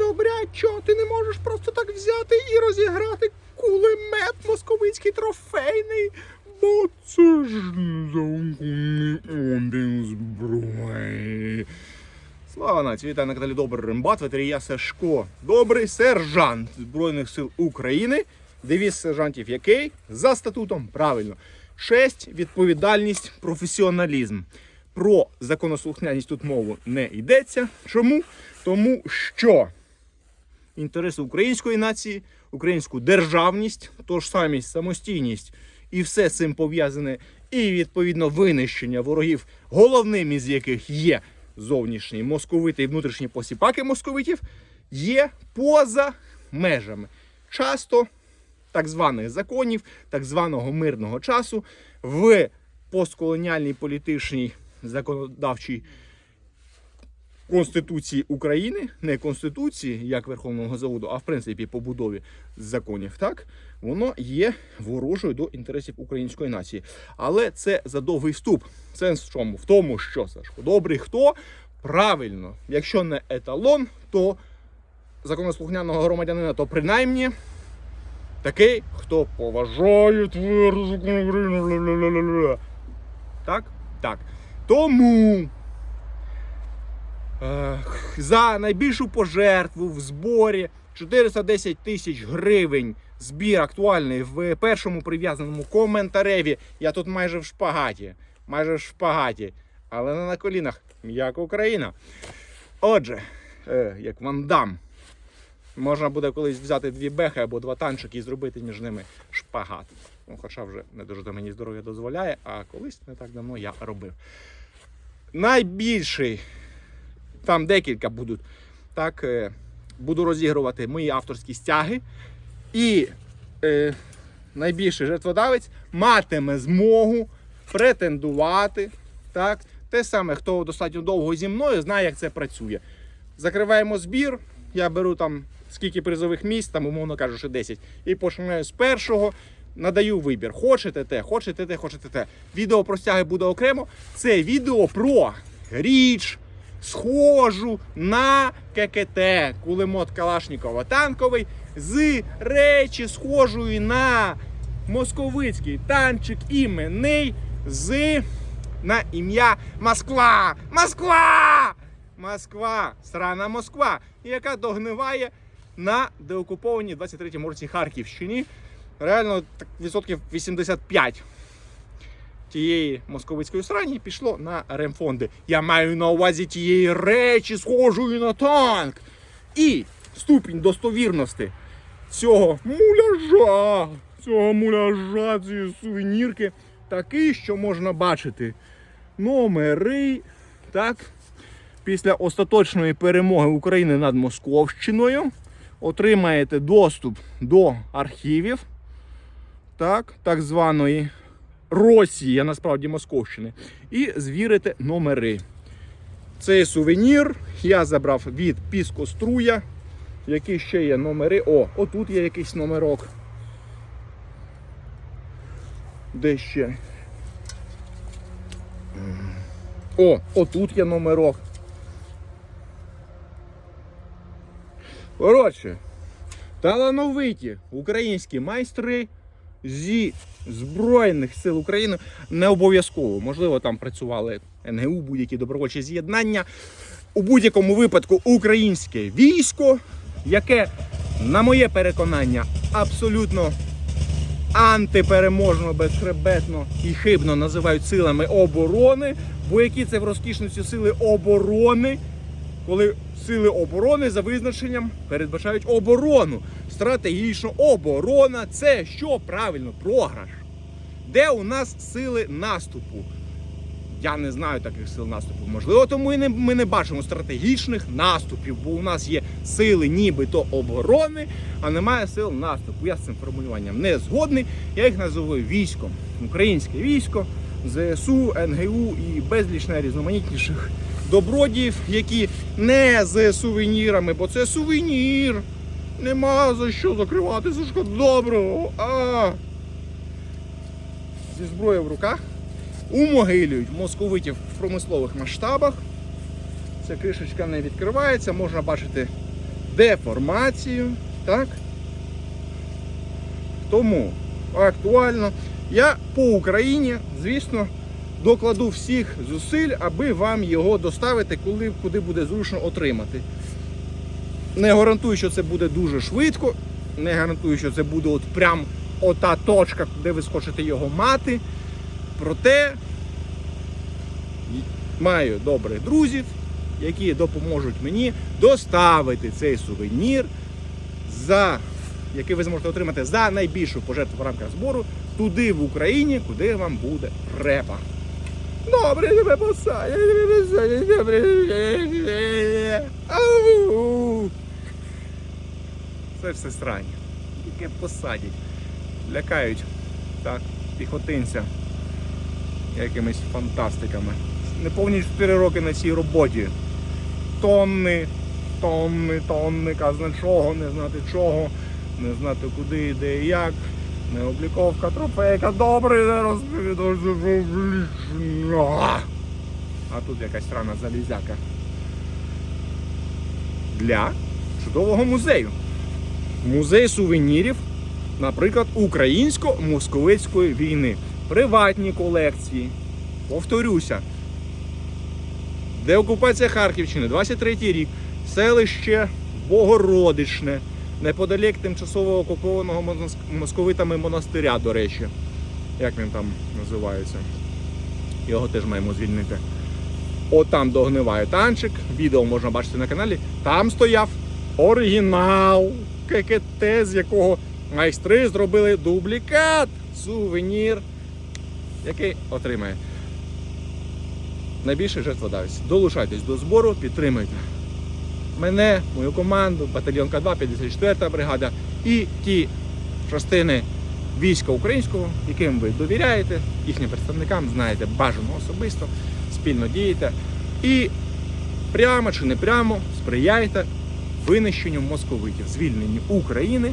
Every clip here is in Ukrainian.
добрячо, ти не можеш просто так взяти і розіграти кулемет московицький трофейний. Бо це ж незаконний обмін зброї. Слава нації, вітаю на каналі Добрий Рембат, ветерія Сашко. Добрий сержант Збройних сил України. Девіз сержантів який? За статутом, правильно. Честь, відповідальність, професіоналізм. Про законослухняність тут мову не йдеться. Чому? Тому що інтереси української нації, українську державність, тож самість, самостійність і все з цим пов'язане, і відповідно винищення ворогів, головним із яких є зовнішні московити і внутрішні посіпаки московитів, є поза межами. Часто так званих законів, так званого мирного часу в постколоніальній політичній законодавчій Конституції України, не Конституції як Верховного заводу, а в принципі побудові законів, так воно є ворожою до інтересів української нації. Але це задовгий вступ. Сенс в чому? В тому, що Сашко, добрий хто правильно, якщо не еталон, то законослухняного громадянина, то принаймні такий, хто поважає твердо закон України. Так? Так. Тому. Ех, За найбільшу пожертву в зборі 410 тисяч гривень. Збір актуальний в першому прив'язаному коментареві. Я тут майже в шпагаті. Майже в шпагаті. Але не на колінах. Як Україна. Отже, е, як вандам. Можна буде колись взяти дві бехи або два танчики і зробити між ними шпагат. Ну, хоча вже не дуже то мені здоров'я дозволяє, а колись не так давно я робив. Найбільший там декілька будуть. Так, е, буду розігрувати мої авторські стяги. І е, найбільший жертводавець матиме змогу претендувати. Так, те саме, хто достатньо довго зі мною, знає, як це працює. Закриваємо збір. Я беру там скільки призових місць, там, умовно кажучи, 10. І починаю з першого. Надаю вибір. Хочете те, хочете те, хочете те. Відео про стяги буде окремо. Це відео про річ, схожу на ККТ, кулемет Калашнікова танковий, з речі, схожої на московицький танчик іменний з на ім'я Москва. Москва! Москва! Срана Москва, яка догниває на деокупованій 23-му році Харківщині. Реально так, відсотків 85 тієї московицької срані пішло на ремфонди. Я маю на увазі тієї речі, схожої на танк. І ступінь достовірності цього муляжа, цього муляжа, цієї сувенірки, такий, що можна бачити номери. Так, після остаточної перемоги України над Московщиною отримаєте доступ до архівів так, так званої Росії, а насправді Московщини, і звірите номери. Цей сувенір я забрав від Піскоструя, які ще є номери. О, отут є якийсь номерок. Де ще? О, отут є номерок. Коротше, талановиті українські майстри зі Збройних сил України не обов'язково. Можливо, там працювали НГУ, будь-які добровольчі з'єднання. У будь-якому випадку українське військо, яке, на моє переконання, абсолютно антипереможно, безхребетно і хибно називають силами оборони. Бо які це в розкішності сили оборони, коли сили оборони за визначенням передбачають оборону. Стратегічна оборона це що правильно? Програш. Де у нас сили наступу? Я не знаю таких сил наступу. Можливо, тому і не, ми не бачимо стратегічних наступів, бо у нас є сили нібито оборони, а немає сил наступу. Я з цим формулюванням не згодний. Я їх називаю військом. Українське військо, ЗСУ, НГУ і безліч найрізноманітніших добродіїв, які не з сувенірами, бо це сувенір. Нема за що закривати Сашко доброго. А. Зі зброєю в руках умогилюють московитів в промислових масштабах. Ця кришечка не відкривається, можна бачити деформацію. Так? Тому актуально. Я по Україні, звісно, докладу всіх зусиль, аби вам його доставити, коли, куди буде зручно отримати. Не гарантую, що це буде дуже швидко. Не гарантую, що це буде от прям ота точка, де ви схочете його мати. Проте маю добрих друзів, які допоможуть мені доставити цей сувенір, за, який ви зможете отримати за найбільшу пожертву в рамках збору туди в Україні, куди вам буде треба. Добре, тебе посадять, тебе добре. Ау! Це все срань. Яке посадять. Лякають так, піхотинця якимись фантастиками. Неповні 4 роки на цій роботі. Тонни, тонни, тонни, казна чого, не знати чого, не знати куди, де і як. Не обліковка трофейка, добре, не розповідаю. А тут якась странна залізяка. Для чудового музею. Музей сувенірів, наприклад, українсько-московицької війни. Приватні колекції. Повторюся. Деокупація Харківщини, 23 рік, селище Богородичне, неподалік тимчасово окупованого московитами монастиря, до речі. Як він там називається? Його теж маємо звільнити. От там догниває танчик, відео можна бачити на каналі. Там стояв оригінал ККТ, з якого майстри зробили дублікат, сувенір, який отримає найбільший жертводавець. Долучайтесь до збору, підтримуйте мене, мою команду, батальйон К2, 54 бригада і ті частини війська українського, яким ви довіряєте, їхнім представникам знаєте бажано особисто, спільно дієте і прямо чи не прямо сприяєте винищенню московитів, звільненню України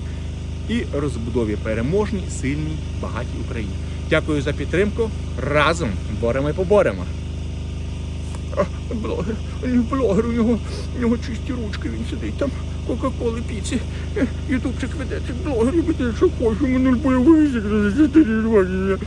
і розбудові переможній, сильній, багатій Україні. Дякую за підтримку. Разом боремо і поборемо. Блогер, блогер, у нього, у нього чисті ручки, він сидить там, Кока-Коли піці. Е, Ютубчик веде, цей блогер, робите, що хочу, мене бойовий за 4 роки.